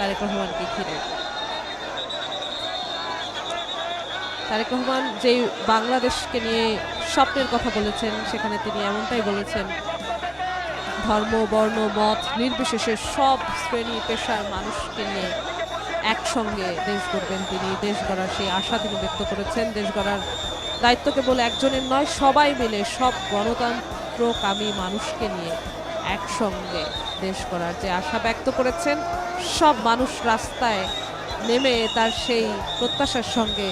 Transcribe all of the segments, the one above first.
তারেক রহমানকে ঘিরে। তারেক রহমান যেই বাংলাদেশকে নিয়ে স্বপ্নের কথা বলেছেন, সেখানে তিনি এমনটাই বলেছেন, ধর্ম, বর্ণ, মত নির্বিশেষে সব শ্রেণি, পেশার মানুষকে নিয়ে একসঙ্গে দেশ গড়বেন তিনি। দেশ গড়ার সেই আশা তিনি ব্যক্ত করেছেন। দেশ গড়ার দায়িত্ব কেবল একজনের নয়, সবাই মিলে সব গণতন্ত্রকামী মানুষকে নিয়ে একসঙ্গে দেশ করার যে আশা ব্যক্ত করেছেন, সব মানুষ রাস্তায় নেমে তার সেই প্রত্যাশার সঙ্গে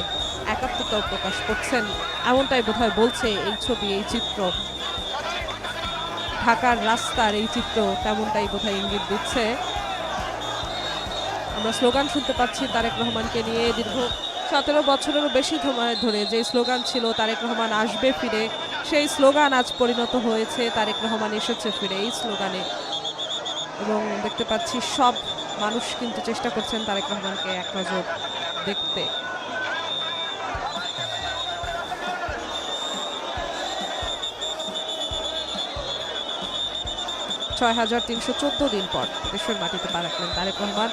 একাত্মতাও প্রকাশ করছেন। এমনটাই বোধহয় বলছে এই ছবি, এই চিত্র। ঢাকার রাস্তার এই চিত্র তেমনটাই বোধহয় ইঙ্গিত দিচ্ছে। আমরা স্লোগান শুনতে পাচ্ছি তারেক রহমানকে নিয়ে। দীর্ঘ সতেরো বছরেরও বেশি সময় ধরে যে স্লোগান ছিল, তারেক রহমান আসবে ফিরে, সেই স্লোগান আজ পরিণত হয়েছে, তারেক রহমান এসেছে ফিরে। এই স্লোগানে এবং দেখতে পাচ্ছি সব মানুষ কিন্তু চেষ্টা করছেন তারেক রহমানকে এক নজর দেখতে। ছয় হাজার তিনশো চোদ্দ দিন পর দেশের মাটিতে পা রাখলেন তারেক রহমান।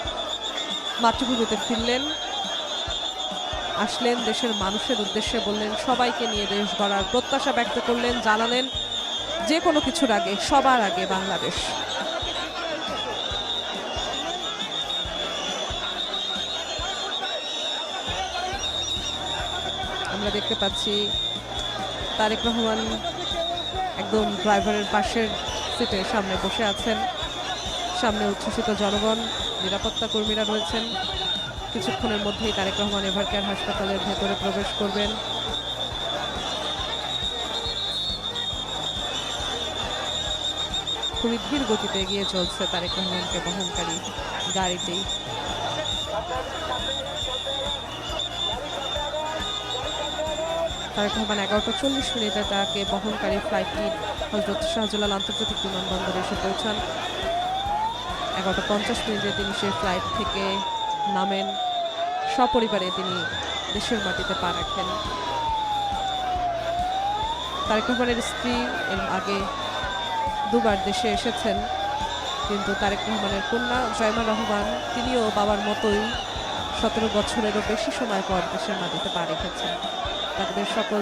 মাতৃভূমিতে ফিরলেন, আসলেন, দেশের মানুষের উদ্দেশ্যে বললেন, সবাইকে নিয়ে দেশ গড়ার প্রত্যাশা ব্যক্ত করলেন, জানালেন যে কোনো কিছুর আগে, সবার আগে বাংলাদেশ। আমরা দেখতে পাচ্ছি তারেক রহমান একদম ড্রাইভারের পাশের সিটে সামনে বসে আছেন। সামনে উচ্ছ্বসিত জনগণ, নিরাপত্তা কর্মীরা রয়েছেন। কিছুক্ষণের মধ্যেই তারেক রহমান এভারকেয়ার হাসপাতালের ভেতরে প্রবেশ করবেন। খুবই ধীর গতিতে এগিয়ে চলছে তারেক রহমানকে বহনকারী গাড়িটি। তারেক রহমান এগারোটা চল্লিশ মিনিটে তাকে বহনকারী ফ্লাইটটি হজরত শাহজালাল আন্তর্জাতিক বিমানবন্দরে এসে পৌঁছান। এগারোটা পঞ্চাশ মিনিটে তিনি সেই ফ্লাইট থেকে নামেন। সপরিবারে তিনি দেশের মাটিতে পা রাখেন। তারেক রহমানের স্ত্রী এর আগে দুবার দেশে এসেছেন, কিন্তু তারেক রহমানের কন্যা জয়মা রহমান তিনিও বাবার মতোই সতেরো বছরেরও বেশি সময় পর দেশের মাটিতে পা রেখেছেন। তাদের সকল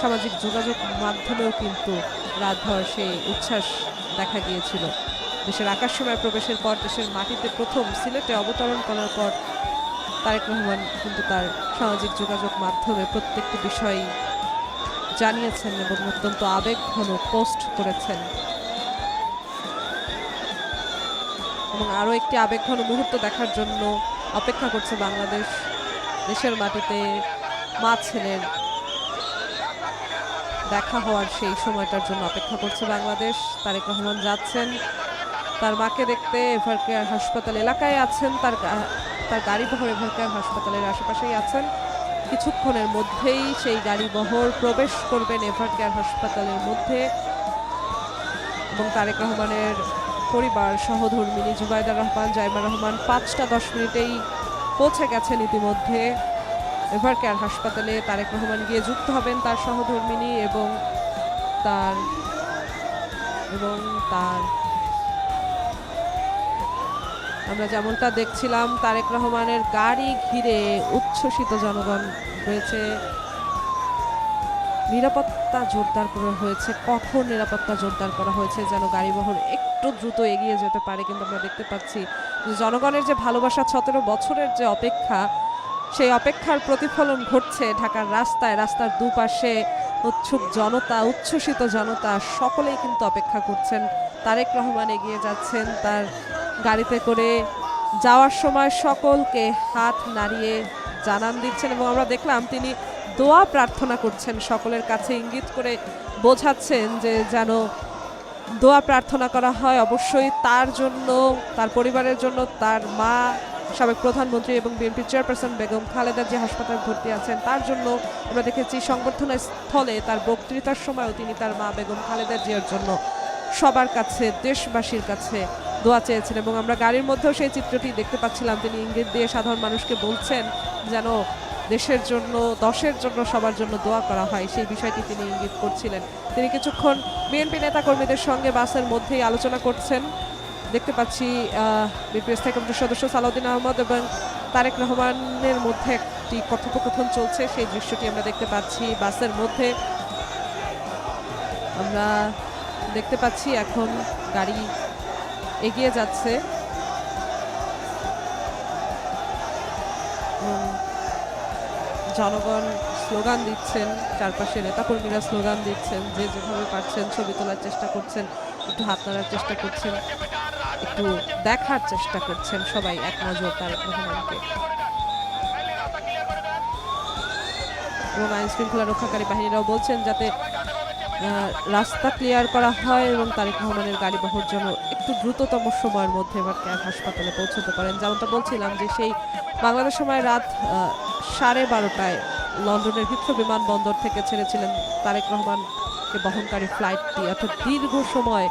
সামাজিক যোগাযোগ মাধ্যমেও কিন্তু রাতভর সেই উচ্ছ্বাস দেখা গিয়েছিল। দেশের আকাশসীমায় প্রবেশের পর দেশের মাটিতে প্রথম সিলেটে অবতরণ করার পর তারেক রহমান কিন্তু তার সামাজিক যোগাযোগ মাধ্যমে প্রত্যেকটি বিষয় জানিয়েছেন এবং অত্যন্ত আবেগঘন পোস্ট করেছেন। এবং আরও একটি আবেগঘন মুহূর্ত দেখার জন্য অপেক্ষা করছে বাংলাদেশ। দেশের মাটিতে মা ছেলের দেখা হওয়ার সেই সময়টার জন্য অপেক্ষা করছে বাংলাদেশ। তারেক রহমান যাচ্ছেন। তার মাকে দেখতে এভারকেয়ার হাসপাতাল এলাকায় আছেন। তার তার গাড়ি বহর এভারকেয়ার হাসপাতালের আশেপাশেই আছেন। কিছুক্ষণের মধ্যেই সেই গাড়ি বহর প্রবেশ করবেন এভারকেয়ার হাসপাতালের মধ্যে এবং তারেক রহমানের পরিবার, সহধর্মিনী, জুবাইদা রহমান, জাইমা রহমান পাঁচটা দশ মিনিটেই পৌঁছে গেছেন ইতিমধ্যে। এভারকেয়ার হাসপাতালে তারেক রহমান গিয়ে যুক্ত হবেন তার সহধর্মিনী এবং তার এবং তার আমরা যেমনটা দেখছিলাম, তারেক রহমানের গাড়ি ঘিরে উচ্ছ্বসিত জনগণ রয়েছে। নিরাপত্তা জোরদার করা হয়েছে। কঠোর নিরাপত্তা জোরদার করা হয়েছে যেন গাড়িবহর একটু দ্রুত এগিয়ে যেতে পারে, কিন্তু আমরা দেখতে পাচ্ছি জনগণের যে ভালোবাসা, সতেরো বছরের যে অপেক্ষা সেই অপেক্ষার প্রতিফলন ঘটছে ঢাকার রাস্তায়। রাস্তার দুপাশে উৎসুক জনতা, উচ্ছ্বসিত জনতা, সকলেই কিন্তু অপেক্ষা করছেন। তারেক রহমান এগিয়ে যাচ্ছেন তার গাড়িতে করে। যাওয়ার সময় সকলকে হাত নাড়িয়ে জানান দিচ্ছেন এবং আমরা দেখলাম তিনি দোয়া প্রার্থনা করছেন। সকলের কাছে ইঙ্গিত করে বোঝাচ্ছেন যে যেন দোয়া প্রার্থনা করা হয়। অবশ্যই তার জন্য, তার পরিবারের জন্য, তার মা সাবেক প্রধানমন্ত্রী এবং বিএনপি চেয়ারপারসন বেগম খালেদা যে হাসপাতালে ভর্তি আছেন। তার জন্য আমরা দেখেছি সংবর্ধনা স্থলে তার বক্তৃতার সময়ও তিনি তার মা বেগম খালেদা জিয়ার জন্য সবার কাছে, দেশবাসীর কাছে দোয়া চেয়েছেন এবং আমরা গাড়ির মধ্যেও সেই চিত্রটি দেখতে পাচ্ছিলাম। তিনি ইঙ্গিত দিয়ে সাধারণ মানুষকে বলছেন যেন দেশের জন্য, দশের জন্য সবার জন্য দোয়া করা হয়। সেই বিষয়টি তিনি ইঙ্গিত করছিলেন। তিনি কিছুক্ষণ বিএনপি নেতাকর্মীদের সঙ্গে বাসের মধ্যেই আলোচনা করছেন। দেখতে পাচ্ছি বিপিএস থেকে সদস্য সালাউদ্দিন আহমদ এবং তারেক রহমানের মধ্যে একটি কথোপকথন চলছে। সেই দৃশ্যটি আমরা দেখতে পাচ্ছি বাসের মধ্যে। আমরা দেখতে পাচ্ছি এখন গাড়ি এগিয়ে যাচ্ছে। জনগণ স্লোগান দিচ্ছেন, চারপাশে নেতাকর্মীরা স্লোগান দিচ্ছেন, যে যেভাবে পারছেন ছবি তোলার চেষ্টা করছেন, একটু হাত চেষ্টা করছেন। একটু দেখার চেষ্টা করছেন সবাই এক নজর তারেক রহমানকে। এবং আইন শৃঙ্খলা রক্ষাকারী বাহিনীরাও বলছেন যাতে রাস্তা ক্লিয়ার করা হয় এবং তারেক রহমানের গাড়ি বহর জন্য একটু দ্রুততম সময়ের মধ্যে এবার কেয়ার হাসপাতালে পৌঁছতে পারেন। যেমনটা বলছিলাম যে সেই বাংলাদেশ সময় রাত সাড়ে বারোটায় লন্ডনের হিথ্রো বিমানবন্দর থেকে ছেড়েছিলেন তারেক রহমানকে বহনকারী ফ্লাইটটি। অর্থাৎ দীর্ঘ সময়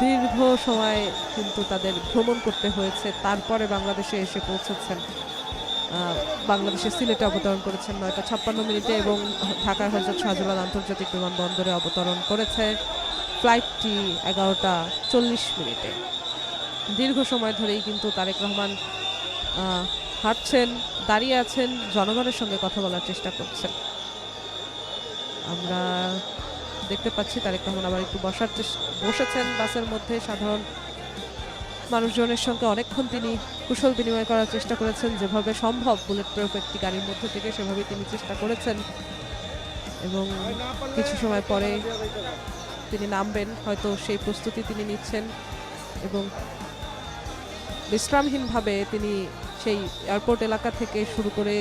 দীর্ঘ সময় কিন্তু তাদের ভ্রমণ করতে হয়েছে। তারপরে বাংলাদেশে এসে পৌঁছেছেন। আহ, বাংলাদেশের সিলেটে অবতরণ করেছেন নয়টা ছাপ্পান্ন মিনিটে এবং ঢাকার হজরত শাহজালাল আন্তর্জাতিক বিমানবন্দরে অবতরণ করেছে ফ্লাইটটি এগারোটা চল্লিশ মিনিটে। দীর্ঘ সময় ধরেই কিন্তু তারেক রহমান হাঁটছেন দাঁড়িয়ে আছেন জনগণের সঙ্গে কথা বলার চেষ্টা করছেন। আমরা দেখতে পাচ্ছি, তারেক রহমান আবার একটু বসার বসেছেন বাসের মধ্যে। সাধারণ মানুষজনের সঙ্গে অনেকক্ষণ তিনি কুশল বিনিময় করার চেষ্টা করেছেন, যেভাবে সম্ভব বুলেট প্রুফ একটি গাড়ির মধ্যে থেকে সেভাবে তিনি চেষ্টা করেছেন। এবং কিছু সময় পরে তিনি নামবেন, হয়তো সেই প্রস্তুতি তিনি নিচ্ছেন এবং বিশ্রামহীনভাবে তিনি সেই এয়ারপোর্ট এলাকা থেকে শুরু করে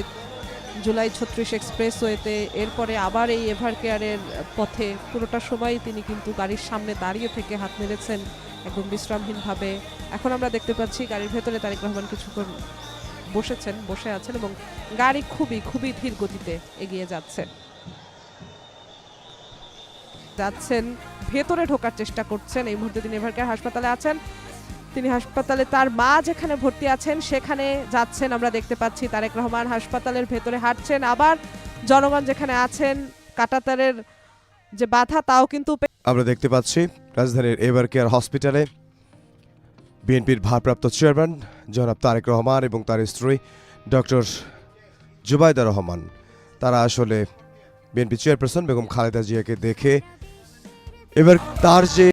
জুলাই ছত্রিশ এক্সপ্রেসওয়েতে এরপরে আবার এই এভার কেয়ারের পথে পুরোটা সময় তিনি কিন্তু গাড়ির সামনে দাঁড়িয়ে থেকে হাত নেড়েছেন একদম বিশ্রামহীনভাবে। এখন আমরা দেখতে পাচ্ছি গাড়ির ভেতরে তারেক রহমান কিছুক্ষণ বসেছেন, বসে আছেন এবং গাড়ি খুবই খুবই ধীর গতিতে এগিয়ে যাচ্ছে। যাচ্ছেন, ভেতরে ঢোকার চেষ্টা করছেন, এই মুহূর্তে তিনি এভারকেয়ার হাসপাতালে আছেন। তিনি হাসপাতালে তার মা যেখানে ভর্তি আছেন, সেখানে যাচ্ছেন। আমরা দেখতে পাচ্ছি তারেক রহমান হাসপাতালের ভেতরে হাঁটছেন। আবার জনগণ যেখানে আছেন, কাটাতারের যে বাধা, তাও কিন্তু আমরা দেখতে পাচ্ছি রাজধানীর এভার কেয়ার হসপিটালে বিএনপির ভারপ্রাপ্ত চেয়ারম্যান জনাব তারেক রহমান এবং তার স্ত্রী ডক্টর জুবাইদা রহমান। তারা আসলে বিএনপি চেয়ারপারসন বেগম খালেদা জিয়াকে দেখে এবার তার যে